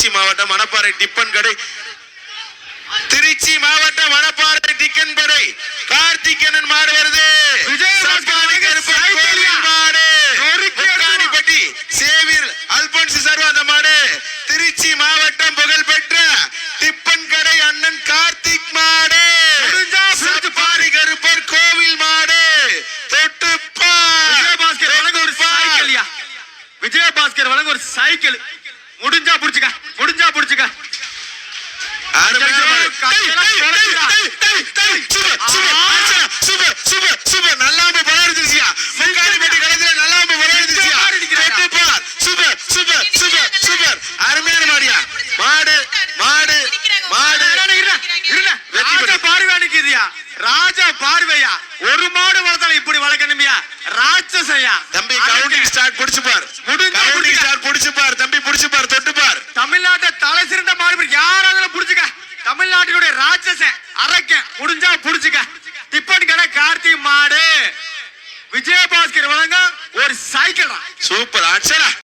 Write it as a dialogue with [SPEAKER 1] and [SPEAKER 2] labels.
[SPEAKER 1] திருச்சி மாவட்டம் மணப்பாறை டிப்பன் கடை. திருச்சி மாவட்டம் மணப்பாறை டிக்கன் கடை. கார்த்திகேயன் மாடு வருது. மாடு.
[SPEAKER 2] நொறுக்கி
[SPEAKER 1] முக்காணிப்பட்டி சேவியர் அல்பன்ஸ் சர்வாத மாடு. திருச்சி மாவட்டம் புகழ்பெற்ற டிப்பன் கடை அண்ணன் கார்த்திக் மாடு. சப்பானி கருப்பர் கோவில் மாடு. தொட்டுப்பா
[SPEAKER 2] விஜயபாஸ்கர் வழங்க ஒரு சைக்கிள்யா? விஜயபாஸ்கர் வழங்க ஒரு சைக்கிள். முடிஞ்சா புடிச்சுக்க முடிஞ்சா புடிச்சுக்க
[SPEAKER 1] மாடு. நல்லாம படம் எடுத்துருச்சியா.
[SPEAKER 2] மாடு அடிக்கிறாயா?
[SPEAKER 1] தொட்டு பார். Super, super, super, super. அருமையான மாடியா. மாடு, மாடு, மாடு.
[SPEAKER 2] ராஜா. பார்வை அடிக்குதுயா ராஜா பார்வையா ஒரு மாடு வளர்த்தாலும் இப்படி வளர்க்கணுமியா ராட்சசையா
[SPEAKER 1] தம்பி கவுண்டிங் ஸ்டார்ட் புடிச்சு பார்
[SPEAKER 2] முடிஞ்சா
[SPEAKER 1] கவுண்டிங்
[SPEAKER 2] புடிச்சுக்க.
[SPEAKER 1] ஸ்டார்ட் புடிச்சு பார் தம்பி புடிச்சு பார் தொட்டு பார்
[SPEAKER 2] தமிழ்நாட்டை தலை சிறந்த மாடு யாராலும் புடிச்சுக்க ராட்சச ராட்சசன் முடிஞ்சா புடிச்சுக்க. டிப்பன் கடை கார்த்தி மாடு. விஜயபாஸ்கர் வழங்க ஒரு சைக்கிள்
[SPEAKER 1] சூப்பர்.